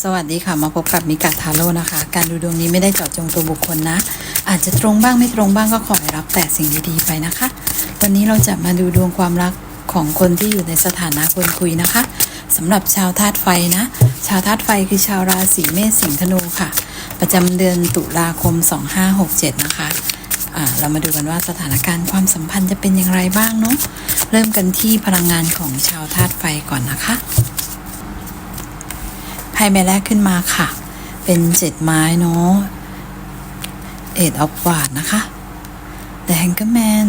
สวัสดีค่ะมาพบกับมิกาทาโร่นะคะ การดูดวงนี้ไม่ได้เจาะจงตัวบุคคลนะ อาจจะตรงบ้างไม่ตรงบ้างก็ขอให้รับแต่สิ่งดีๆไปนะคะ วันนี้เราจะมาดูดวงความรักของคนที่อยู่ในสถานะคนคุยนะคะสำหรับชาวธาตุไฟนะ ชาวธาตุไฟคือชาวราศีเมษสิงห์ธนูค่ะ ประจำเดือนตุลาคม 2567 นะคะอ่าเรามาดูกันว่าสถานการณ์ความสัมพันธ์จะเป็นอย่างไรบ้างเนาะเริ่มกันที่พลังงานของชาวธาตุไฟก่อนนะคะ ไพ่ใบแรกขึ้นมาค่ะ เป็นเจ็ดไม้เนาะเอ็ดออฟวาดนะคะ The Hangman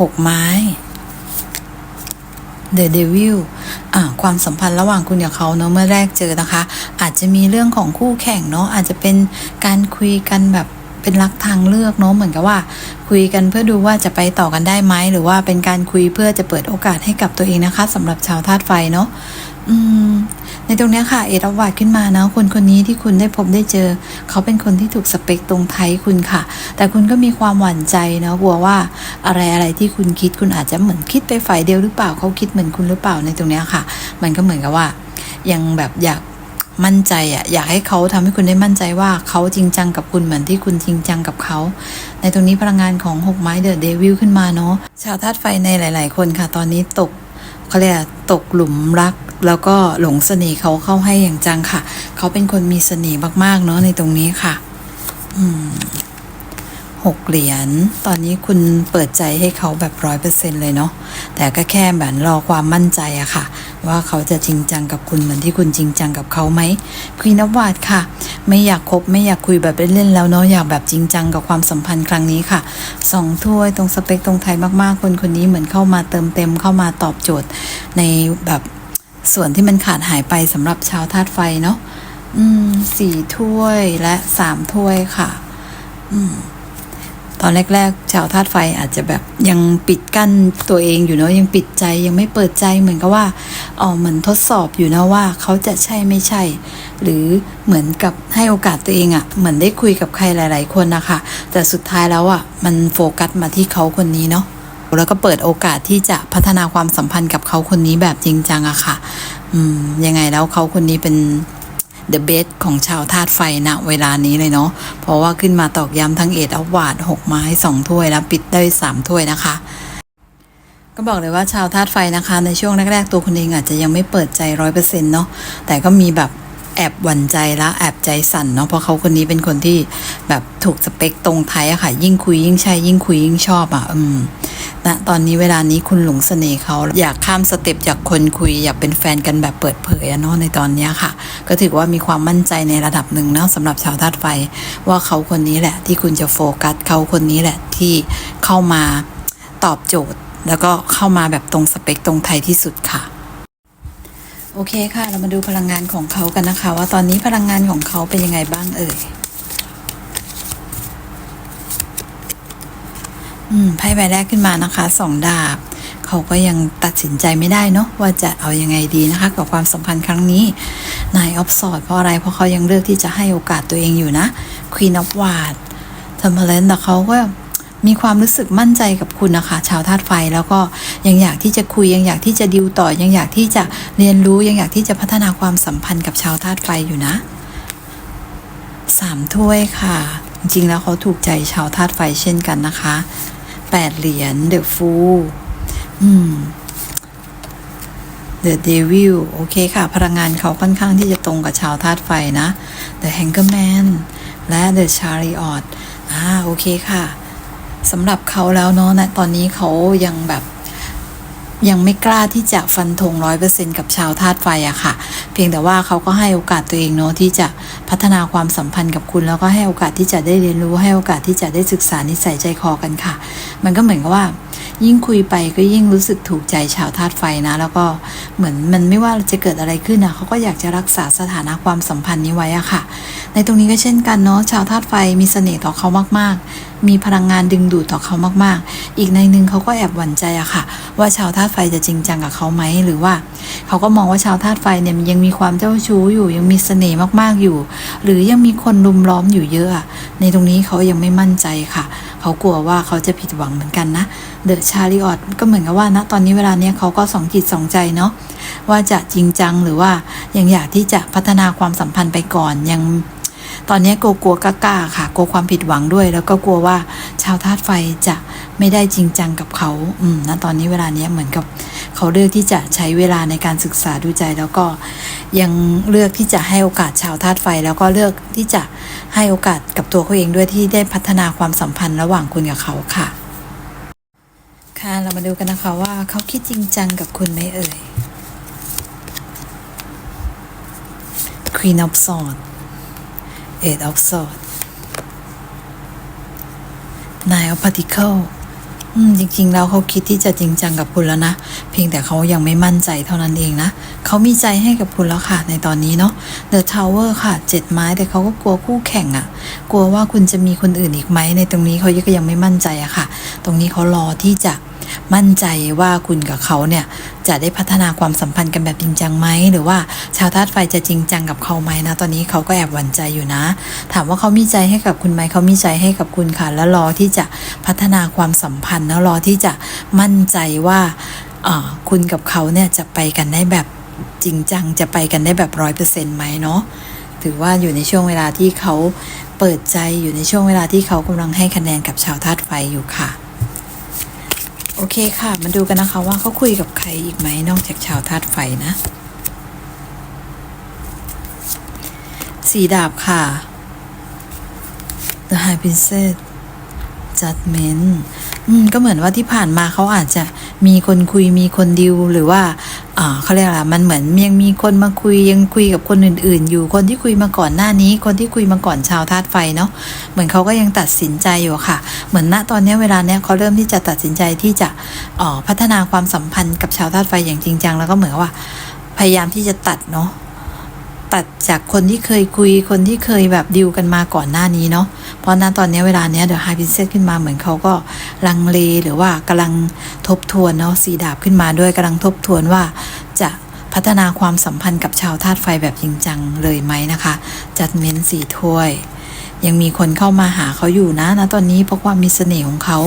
หกไม้ The Devil อ่าความสัมพันธ์ระหว่างคุณกับเขาเนาะเมื่อแรกเจอนะคะ อาจจะมีเรื่องของคู่แข่งเนาะอาจจะเป็นการคุยกันแบบ เป็นรักทางเลือกเนาะเหมือนกับว่า คุยกันเพื่อดูว่าจะไปต่อกันได้ไหมหรือว่าเป็นการคุยเพื่อจะเปิดโอกาสให้กับตัวเองนะคะสำหรับชาวธาตุไฟเนาะอืมในตรงนี้ค่ะ เอ็ดอวาดขึ้นมานะคนคนนี้ที่คุณได้พบได้เจอ เขาเป็นคนที่ถูกสเปคตรงไทยคุณค่ะ แต่คุณก็มีความหวั่นใจนะกลัวว่าอะไรอะไรที่คุณคิดคุณอาจจะเหมือนคิดไปฝ่ายเดียวหรือเปล่าเขาคิดเหมือนคุณหรือเปล่าในตรงนี้ค่ะ มันก็เหมือนกับว่า ยังแบบอยาก มั่นใจอะอยากให้เขาทำให้คุณได้มั่นใจว่าเขาจริงจังกับคุณเหมือนที่คุณจริงจังกับเขา ในตรงนี้พลังงานของหกไม้เดอะเดวิลขึ้นมาเนาะชาวธาตุไฟในหลาย ๆ คนค่ะ ตอนนี้ตกเขาเรียกตกหลุมรัก แล้วก็หลงเสน่ห์เขาเข้าให้อย่างจังค่ะ เขาเป็นคนมีเสน่ห์มาก ๆ เนาะในตรงนี้ค่ะ อืม หกเหรียญ ตอนนี้คุณเปิดใจให้เขาแบบร้อยเปอร์เซ็นเลยเนาะ แต่ก็แค่แบบรอความมั่นใจอะค่ะ ว่าเขาจะจริงจังกับคุณเหมือนที่คุณจริงจังกับเขาไหมควีนวาดค่ะ ไม่อยากคบไม่อยากคุยแบบเล่นๆแล้วเนาะ อยากแบบจริงจังกับความสัมพันธ์ครั้งนี้ค่ะสองถ้วยตรงสเปคตรงไทยมากๆ คนคนนี้เหมือนเข้ามาเติมเต็มเข้ามาตอบโจทย์ ในแบบส่วนที่มันขาดหายไปสำหรับชาวธาตุไฟเนาะอืมสี่ถ้วยและสามถ้วยค่ะ อืม ตอนแรกๆ ชาวธาตุไฟอาจจะแบบยังปิดกั้นตัวเองอยู่เนาะยังปิดใจยังไม่เปิดใจเหมือนกับว่าอ๋อเหมือนทดสอบอยู่นะว่าเขาจะใช่ไม่ใช่ หรือเหมือนกับให้โอกาสตัวเองอะ่ะ เหมือนได้คุยกับใครหลาย ๆ คนนะคะแต่สุดท้ายแล้วอะ่ะมันโฟกัสมาที่เขาคนนี้เนาะแล้วก็เปิดโอกาสที่จะพัฒนาความสัมพันธ์กับเขาคนนี้แบบจริงจังอะค่ะ อืมยังไงแล้วเขาคนนี้เป็น The Best ของชาวธาตุไฟณเวลานี้เลยเนาะเพราะว่าขึ้นมาตอกย้ำทั้งเอ็ดอวาดหกไม้สองถ้วยแล้วปิดได้สามถ้วยนะคะก็บอกเลยว่าชาวธาตุไฟนะคะ ในช่วงแรกๆตัวคุณเองอาจจะยังไม่เปิดใจร้อยเปอร์เซ็นต์เนาะแต่ก็มีแบบ แอบหวั่นใจและแอบใจสั่นเนาะเพราะเขาคนนี้เป็นคนที่แบบถูกสเปคตรงไทยอะค่ะ ยิ่งคุยยิ่งใช่ยิ่งคุยยิ่งชอบอะอืมณตอนนี้เวลานี้คุณหลงเสน่ห์เขาอยากข้ามสเต็ปจากคนคุยอยากเป็นแฟนกันแบบเปิดเผยอะเนาะในตอนนี้ค่ะ ก็ถือว่ามีความมั่นใจในระดับหนึ่งเนาะสำหรับชาวธาตุไฟ ว่าเขาคนนี้แหละ ที่คุณจะโฟกัสเขาคนนี้แหละที่เข้ามาตอบโจทย์ แล้วก็เข้ามาแบบตรงสเปคตรงไทยที่สุดค่ะ โอเคค่ะ เรามาดูพลังงานของเขากันนะคะ ว่าตอนนี้พลังงานของเขาเป็นยังไงบ้างเอ่ยอืมไพ่ใบแรกขึ้นมานะคะสองดาบ เขาก็ยังตัดสินใจไม่ได้เนาะว่าจะเอายังไงดีนะคะ กับความสัมพันธ์ครั้งนี้นายออฟสอดเพราะอะไรเพราะเขายังเลือกที่จะให้โอกาสตัวเองอยู่นะควีนออฟวาร์ดเทมเพลนแต่เขาก็ มีความรู้สึกมั่นใจกับคุณนะคะชาวธาตุไฟแล้วก็ยังอยากที่จะคุยยังอยากที่จะดิวต่อ ยังอยากที่จะเรียนรู้ยังอยากที่จะพัฒนาความสัมพันธ์กับชาวธาตุไฟอยู่นะสามถ้วยค่ะ จริงๆแล้วเขาถูกใจชาวธาตุไฟเช่นกันนะคะแปดเหรียญเดอะฟูอืมเดอะเดวิลโอเคค่ะ พลังงานเขาค่อนข้างที่จะตรงกับชาวธาตุไฟนะ The Hangman และ The Chariot อ่าโอเคค่ะ สำหรับเขาแล้วเนาะนะตอนนี้เขายังแบบยังไม่กล้าที่จะฟันธงร้อยเปอร์เซ็นกับชาวธาตุไฟอะค่ะ เพียงแต่ว่าเขาก็ให้โอกาสตัวเองเนาะที่จะพัฒนาความสัมพันธ์กับคุณ แล้วก็ให้โอกาสที่จะได้เรียนรู้ให้โอกาสที่จะได้ศึกษานิสัยใจคอกันค่ะ มันก็เหมือนกับว่า ยิ่งคุยไปก็ยิ่งรู้สึกถูกใจชาวธาตุไฟนะ แล้วก็เหมือนมันไม่ว่าจะเกิดอะไรขึ้นนะเขาก็อยากจะรักษาสถานะความสัมพันธ์นี้ไว้อะค่ะ ในตรงนี้ก็เช่นกันเนาะชาวธาตุไฟมีเสน่ห์ต่อเขามาก ๆ มีพลังงานดึงดูดต่อเขามาก ๆ อีกในหนึ่งเขาก็แอบหวั่นใจอะค่ะ ว่าชาวธาตุไฟจะจริงจังกับเขาไหมหรือว่า เขาก็มองว่าชาวธาตุไฟเนี่ยยังมีความเจ้าชู้อยู่ยังมีเสน่ห์มากๆอยู่ หรือยังมีคนรุมล้อมอยู่เยอะ ในตรงนี้เขายังไม่มั่นใจค่ะ เขากลัวว่าเขาจะผิดหวังเหมือนกันนะเดอะชาริออตก็เหมือนกับว่านะตอนนี้เวลาเนี้ยเขาก็สองจิตสองใจเนาะว่าจะจริงจังหรือว่ายังอยากที่จะพัฒนาความสัมพันธ์ไปก่อนยังตอนนี้กลัวกลัวกล้าค่ะกลัวความผิดหวังด้วย แล้วก็กลัวว่าชาวธาตุไฟจะไม่ได้จริงจังกับเขาอืมนะตอนนี้เวลาเนี้ยเหมือนกับเขาเลือกที่จะใช้เวลาในการศึกษาดูใจ แล้วก็ยังเลือกที่จะให้โอกาสชาวธาตุไฟ แล้วก็เลือกที่จะ ให้โอกาสกับตัวเขาเองด้วยที่ได้พัฒนาความสัมพันธ์ระหว่างคุณกับเขาค่ะ ค่ะเรามาดูกันนะคะว่าเขาคิดจริงจังกับคุณไหมเอ่ย Queen of Swords Eight of Swords Nine of Pentacles อืมจริงๆแล้วเขาคิดที่จะจริงจังกับคุณแล้วนะ เพียงแต่เขายังไม่มั่นใจเท่านั้นเองนะเขามีใจให้กับคุณแล้วค่ะในตอนนี้เนาะ The Tower ค่ะเจ็ดไม้แต่เขาก็กลัวคู่แข่งอะ่ะ กลัวว่าคุณจะมีคนอื่นอีกไหมในตรงนี้เขาก็ยังไม่มั่นใจอะค่ะ ตรงนี้เขารอที่จะ มั่นใจว่าคุณกับเขาเนี่ยจะได้พัฒนาความสัมพันธ์กันแบบจริงจังไหมหรือว่าชาวธาตุไฟจะจริงจังกับเขาไหมนะ ตอนนี้เขาก็แอบหวั่นใจอยู่นะ ถามว่าเขามีใจให้กับคุณไหมเขามีใจให้กับคุณค่ะแล้วรอที่จะพัฒนาความสัมพันธ์แล้วรอที่จะมั่นใจว่าอ่าคุณกับเขาเนี่ยจะไปกันได้แบบจริงจังจะไปกันได้แบบร้อยเปอร์เซ็นต์ไหมเนาะถือว่าอยู่ในช่วงเวลาที่เขาเปิดใจอยู่ในช่วงเวลาที่เขากำลังให้คะแนนกับชาวธาตุไฟอยู่ค่ะ โอเคค่ะ มาดูกันนะคะว่าเขาคุยกับใครอีกไหมนอกจากชาวธาตุไฟนะ สีดาบค่ะ The High Princess Judgment อืมก็เหมือนว่าที่ผ่านมาเขาอาจจะมีคนคุยมีคนดิวหรือว่าอ่า เขาเรียกอะไรมันเหมือนยังมีคนมาคุยยังคุยกับคนอื่น ๆ อยู่คนที่คุยมาก่อนหน้านี้ คนที่คุยมาก่อนชาวธาตุไฟเนาะเหมือนเขาก็ยังตัดสินใจอยู่ค่ะ เหมือนณตอนนี้เวลาเนี้ยเขาเริ่มที่จะตัดสินใจที่จะออพัฒนาความสัมพันธ์กับชาวธาตุไฟอย่างจริงจังแล้วก็เหมือนว่าพยายามที่จะตัดเนาะ ตัดจากคนที่เคยคุยคนที่เคยแบบดิวกันมาก่อนหน้านี้เนาะเพราะนั้นตอนนี้เวลาเนี้ยเดอะไฮพิเศษขึ้นมาเหมือนเขาก็ลังเลหรือว่ากำลังทบทวนเนาะสีดาบขึ้นมาด้วยกำลังทบทวนว่าจะพัฒนาความสัมพันธ์กับชาวธาตุไฟแบบจริงจังเลยไหมนะคะ จัดเม้นสีถ้วย ยังมีคนเข้ามาหาเขาอยู่นะนะตอนนี้เพราะความมีเสน่ห์ของเขา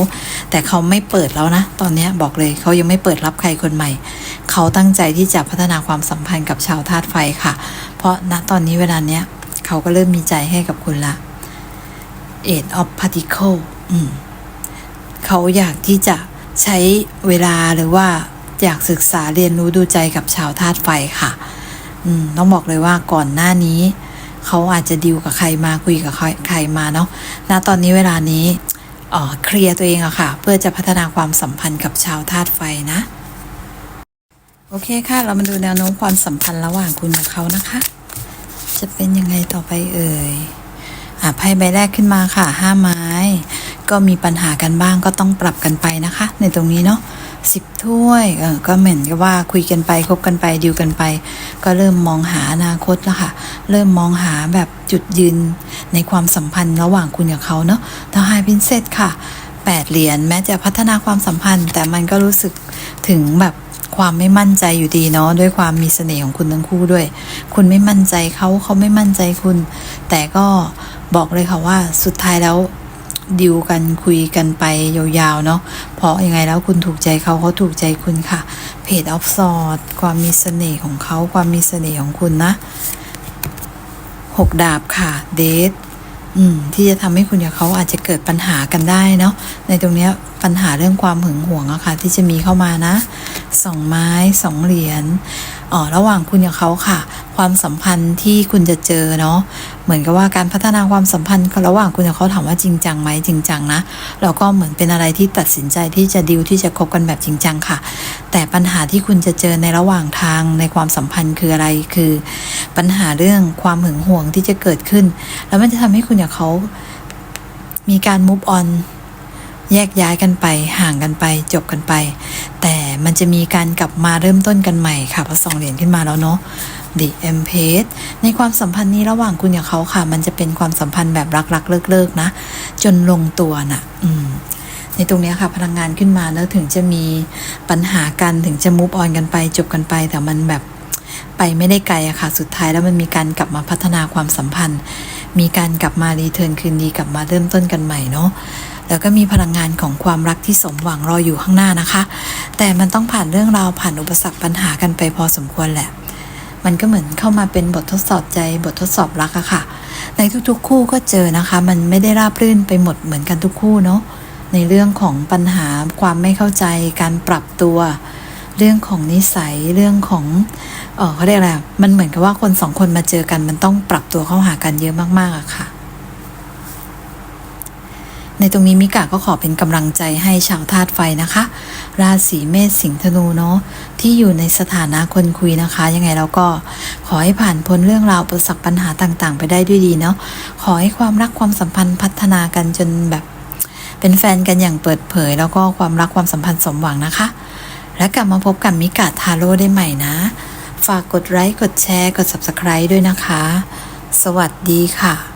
แต่เขาไม่เปิดแล้วนะ ตอนนี้บอกเลยเขายังไม่เปิดรับใครคนใหม่ เขาตั้งใจที่จะพัฒนาความสัมพันธ์กับชาวธาตุไฟค่ะ เพราะณตอนนี้เวลาเนี้ยเขาก็เริ่มมีใจให้กับคุณละ Eight of Particle อืมเขาอยากที่จะใช้เวลาหรือว่าอยากศึกษาเรียนรู้ดูใจกับชาวธาตุไฟค่ะอืมต้องบอกเลยว่าก่อนหน้านี้ เขาอาจจะดิวกับใครมาคุยกับใครใครมาเนาะณตอนนี้เวลานี้อ่อเคลียร์ตัวเองอะค่ะ เพื่อจะพัฒนาความสัมพันธ์กับชาวธาตุไฟนะ โอเคค่ะ เรามาดูแนวโน้มความสัมพันธ์ระหว่างคุณกับเขานะคะ จะเป็นยังไงต่อไปเอ่ยอะไพ่ใบแรกขึ้นมาค่ะห้าไม้ ก็มีปัญหากันบ้างก็ต้องปรับกันไปนะคะ ในตรงนี้เนาะสิบถ้วยเออก็เหมือนกับว่าคุยกันไปคบกันไปดิวกันไป ก็เริ่มมองหาอนาคตแล้วค่ะ เริ่มมองหาแบบจุดยืนในความสัมพันธ์ระหว่างคุณกับเขาเนาะทาไฮพินเซตค่ะแปดเหรียญแม้จะพัฒนาความสัมพันธ์ แต่มันก็รู้สึกถึงแบบ ความไม่มั่นใจอยู่ดีเนาะด้วยความมีเสน่ห์ของคุณทั้งคู่ด้วย คุณไม่มั่นใจเขาเขาไม่มั่นใจคุณ แต่ก็บอกเลยค่ะว่าสุดท้ายแล้วดิวกันคุยกันไปยาวๆเนาะเพราะยังไงแล้วคุณถูกใจเขาเขาถูกใจคุณค่ะ เพจออฟซอดความมีเสน่ห์ของเขาความมีเสน่ห์ของคุณนะหกดาบค่ะเดท อืมที่จะทำให้คุณกับเขาอาจจะเกิดปัญหากันได้เนาะในตรงเนี้ยปัญหาเรื่องความหึงหวงอะค่ะที่จะมีเข้ามานะสองไม้สองเหรียญ ระหว่างคุณกับเขาค่ะ ความสัมพันธ์ที่คุณจะเจอเนาะเหมือนกับว่าการพัฒนาความสัมพันธ์ระหว่างคุณกับเขาถามว่าจริงจังไหมจริงจังนะแล้วก็เหมือนเป็นอะไรที่ตัดสินใจที่จะดิวที่จะคบกันแบบจริงจังค่ะ แต่ปัญหาที่คุณจะเจอในระหว่างทางในความสัมพันธ์คืออะไรคือ ปัญหาเรื่องความหึงหวงที่จะเกิดขึ้น แล้วมันจะทำให้คุณกับเขา มีการ move on แยกย้ายกันไปห่างกันไปจบกันไป แต่ มันจะมีการกลับมาเริ่มต้นกันใหม่ค่ะเพราะสองเหรียญขึ้นมาแล้วเนาะ The e m p a g e ในความสัมพันธ์นี้ระหว่างคุณกับเขาค่ะ มันจะเป็นความสัมพันธ์แบบรักๆเลิกๆนะ จนลงตัวน่ะ อืมในตรงนี้ค่ะพลังงานขึ้นมาแล้วถึงจะมีปัญหากันถึงจะ move on กันไปจบกันไป แต่มันแบบไปไม่ได้ไกลอะค่ะ สุดท้ายแล้วมันมีการกลับมาพัฒนาความสัมพันธ์ มีการกลับมารีเทิร์นคืนดีกลับมาเริ่มต้นกันใหม่เนาะ แล้วก็มีพลังงานของความรักที่สมหวังรออยู่ข้างหน้านะคะ แต่มันต้องผ่านเรื่องราวผ่านอุปสรรคปัญหากันไปพอสมควรแหละ มันก็เหมือนเข้ามาเป็นบททดสอบใจบททดสอบรักอะค่ะ ในทุกๆ คู่ก็เจอนะคะ มันไม่ได้ราบรื่นไปหมดเหมือนกันทุกคู่เนาะในเรื่องของปัญหาความไม่เข้าใจการปรับตัว เรื่องของนิสัยเรื่องของเออเขาเรียกอะไรมันเหมือนกับว่าคนสองคนมาเจอกันมันต้องปรับตัวเข้าหากันเยอะมากๆอะค่ะ ในตรงนี้มิกาก็ขอเป็นกำลังใจให้ชาวธาตุไฟนะคะ ราศีเมษสิงห์ธนูเนาะที่อยู่ในสถานะคนคุยนะคะ ยังไงเราก็ขอให้ผ่านพ้นเรื่องราวอุปสรรคปัญหาต่างๆ ไปได้ด้วยดีเนาะขอให้ความรักความสัมพันธ์พัฒนากันจนแบบ เป็นแฟนกันอย่างเปิดเผย แล้วก็ความรักความสัมพันธ์สมหวังนะคะ และกลับมาพบกับมิกาทาโร่ได้ใหม่นะ ฝากกดไลค์กดแชร์กด subscribe ด้วยนะคะ สวัสดีค่ะ